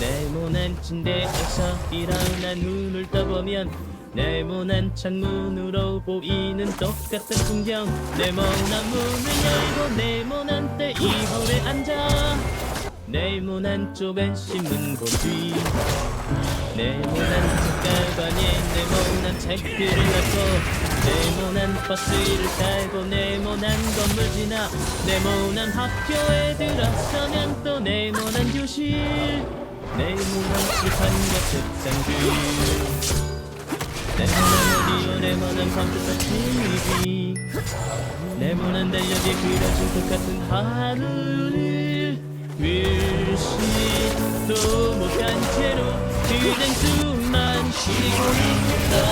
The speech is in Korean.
네모난 침대에서 일어나 눈을 떠보면 네모난 창문으로 보이는 똑같은 풍경 네모난 문을 열고 네모난 때 이불에 앉아 네모난 좁은 신문 고 뒤 네모난 책가방에 네모난 책들을 넣고 네모난 버스를 타고 네모난 건물 지나 네모난 학교에 들어서면 또 네모난 교실 네모난 칠판과 책상 위 네모난 오디오 네모난 컴퓨터 TV 네모난 달력에 그려진 똑같은 하루를 일시도 못한 채로 그냥 숨만 쉬고 있다